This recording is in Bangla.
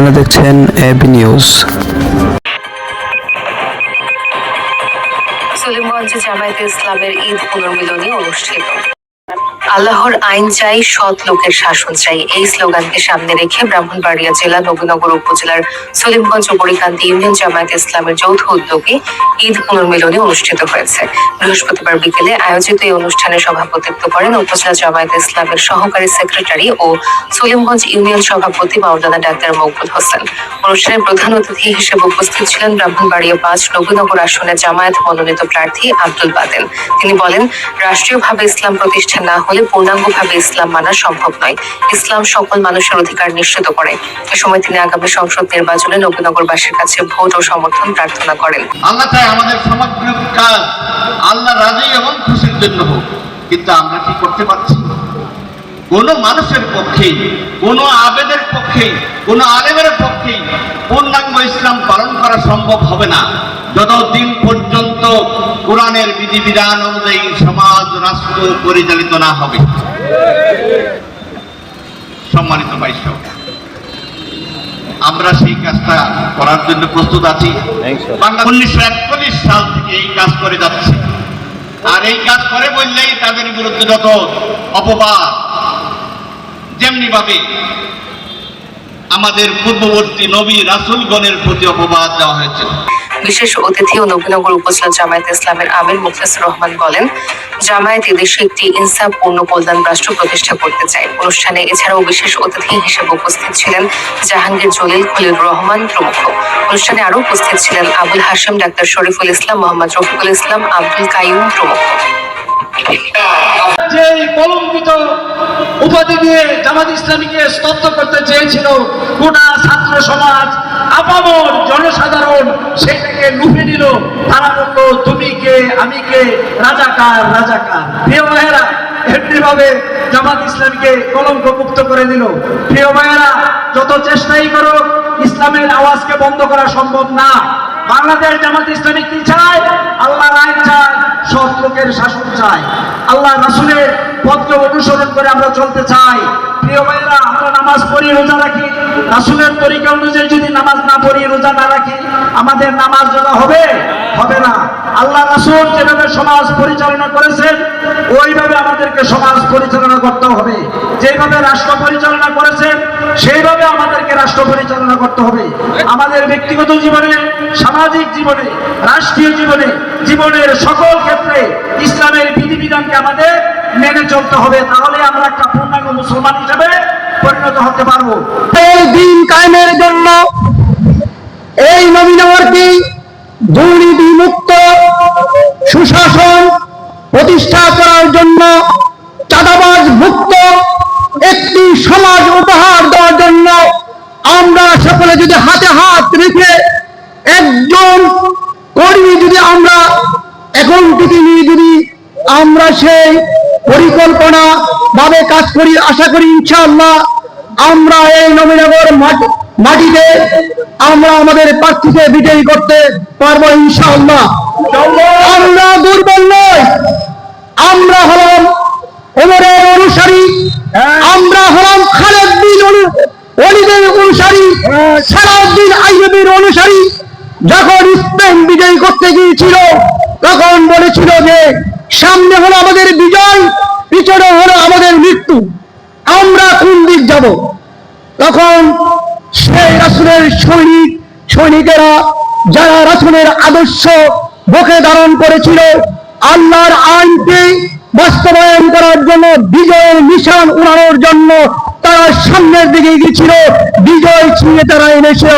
আপনারা দেখছেন এবি নিউজ। সুলিমগঞ্জে জামায়াতে ইসলামের ঈদ পুনর্মিলনী অনুষ্ঠিত। আল্লাহর আইন চাই, সৎ লোকের শাসন চাই। এই স্লোগানকে সামনে রেখে ব্রাহ্মণবাড়িয়া জেলা, নবীনগর উপজেলার সলিমগঞ্জ ও বড়িকান্দি ইউনিয়ন জামায়াতে ইসলামের যৌথ উদ্যোগে ঈদ পুনর্মিলনী অনুষ্ঠিত হয়েছে। বৃহস্পতিবার বিকেলে আয়োজিত এই অনুষ্ঠানে সভাপতিত্ব করেন উপজেলা জামায়াতে ইসলামের সহকারী সেক্রেটারি ও সলিমগঞ্জ ইউনিয়ন সভাপতি মাওলানা ডাক্তার মকবুল হোসেন। অনুষ্ঠানে প্রধান অতিথি হিসেবে উপস্থিত ছিলেন ব্রাহ্মণবাড়িয়া পাঁচ, নবীনগর আসনে জামায়াত মনোনীত প্রার্থী আব্দুল বাদেন তিনি বলেন, রাষ্ট্রীয়ভাবে ইসলাম প্রতিষ্ঠা না হলে পূর্ণাঙ্গভাবে ইসলাম মানা সম্ভব নয়। ইসলাম সকল মানুষের অধিকার নিশ্চিত করে। এ সময় তিনি আগামী সংসদ নির্বাচনে নবীনগরবাসীর কাছে ভোট ও সমর্থন প্রার্থনা করেন। আল্লাহ আমাদের সামগ্রিক কাজ আল্লাহ রাজি এবং খুশির জন্য হোক। কিন্তু আমরা কি করতে পারছি? কোনো মানুষের পক্ষেই কোনো আবেদের পক্ষেই কোনো আলেমের পক্ষেই পূর্ণাঙ্গ ইসলাম পালন করা সম্ভব হবে না। যতদিন পর্যন্ত কোরআনের বিধিবিধান অনুযায়ী সমাজ রাষ্ট্র পরিচালিত না হবে। সম্মানিত বাইশ আমরা সেই কাজটা করার জন্য প্রস্তুত আছি। উনিশশো একচল্লিশ সাল থেকে এই কাজ করে যাচ্ছে। আর এই কাজ করে বললেই তাদের বিরুদ্ধে যত অপবাদ যেমনি ভাবে আমাদের পূর্ববর্তী নবী রাসুলগণের প্রতি অপবাদ দেওয়া হয়েছে। বিশেষ অতিথি ও নবীনগর উপজেলা জামায়াত ইসলামের আমির মুখলেসুর রহমান বলেন, জামায়াত এদেশে একটি ইনসাফ পূর্ণ কল্যাণ রাষ্ট্র প্রতিষ্ঠা করতে চায়। অনুষ্ঠানে এছাড়াও বিশেষ অতিথি হিসেবে উপস্থিত ছিলেন জাহাঙ্গীর জলিল খলিল রহমান প্রমুখ। অনুষ্ঠানে আরও উপস্থিত ছিলেন আবুল হাশেম, ডাক্তার শরীফুল ইসলাম, মোহাম্মদ রফিকুল ইসলাম, আব্দুল কাইম প্রমুখ। যে কলঙ্কিত উপাধি দিয়ে জামাত ইসলামীকে স্তব্ধ করতে চেয়েছিল গোটা ছাত্র সমাজ আপামর জনসাধারণ সেটাকে লুফে নিল। তারা বলল, তুমি কে? আমি কে? রাজাকার রাজাকার। প্রিয় ভাইয়েরা এমনি ভাবে জামাত ইসলামীকে কলঙ্ক মুক্ত করে দিল। প্রিয় ভাইয়েরা, যত চেষ্টাই করো ইসলামের আওয়াজকে বন্ধ করা সম্ভব না। বাংলাদেশ জামাত ইসলামী কি চায়? আল্লাহ আইন চায়, সৎ লোকের শাসন চায়। আল্লাহ রাসুলের পথকে অনুসরণ করে আমরা চলতে চাই। প্রিয় ভাইরা আমরা নামাজ পড়ি, রোজা রাখি। রাসুলের তরিকা অনুযায়ী যদি নামাজ না পড়ি, রোজা না রাখি, আমাদের নামাজ রোজা হবে? হবে না। আল্লাহ রাসুল যেভাবে সমাজ পরিচালনা করেছেন, ওইভাবে আমাদেরকে সমাজ পরিচালনা করতে হবে। যেভাবে রাষ্ট্র পরিচালনা করেছেন, সেইভাবে আমাদেরকে রাষ্ট্র পরিচালনা করতে হবে। আমাদের ব্যক্তিগত জীবনে, সামাজিক জীবনে, রাষ্ট্রীয় জীবনে, জীবনের সকল ক্ষেত্রে ইসলামের বিধিবিধানকে আমাদের মেনে চলতে হবে। তাহলে আমরা একটা পূর্ণাঙ্গ মুসলমান হিসেবে পরিণত হতে পারব। এই দিন কায়েমের জন্য এই নবীনগরকে দুর্নীতি মুক্ত সুশাসন প্রতিষ্ঠা করার জন্য চাঁদাবাজ মুক্ত একটি সমাজ উপহার দেওয়ার জন্য আমরা সকলে যদি হাতে হাত রেখে একজন কর্মী যদি আমরা, এখন থেকে নিয়ে যদি আমরা সেই পরিকল্পনা ভাবে কাজ করি, আশা করি ইনশাআল্লাহ আমরা এই নবীনগর মাটি- মাটিতে আমরা আমাদের প্রার্থীকে বিজয়ী করতে পারব ইনশাআল্লাহ। আমরা দুর্বল নই। আমরা হলাম ওমরের অনুসারী। আমরা হলাম খালেদ বিন অলিদের অনুসারী। সারাউদ্দিন আইয়ুবের অনুসারী। যখন স্পেন বিজয়ী করতে গিয়েছিল তখন বলেছিল যে সামনে হলো আমাদের বিজয় পিছনে হলো আমাদের মৃত্যু। আমরা কোন দিক যাব? তখন সেই শহীদ সৈনিক, সৈনিকেরা যারা রাসুলের আদর্শ বকে ধারণ করেছিল, আল্লাহর আইনকে বাস্তবায়ন করার জন্য, বিজয়ের নিশান উড়ানোর জন্য তারা সামনের দিকে গিয়েছিল বিজয় ছিঁড়ে তারা এনেছিল।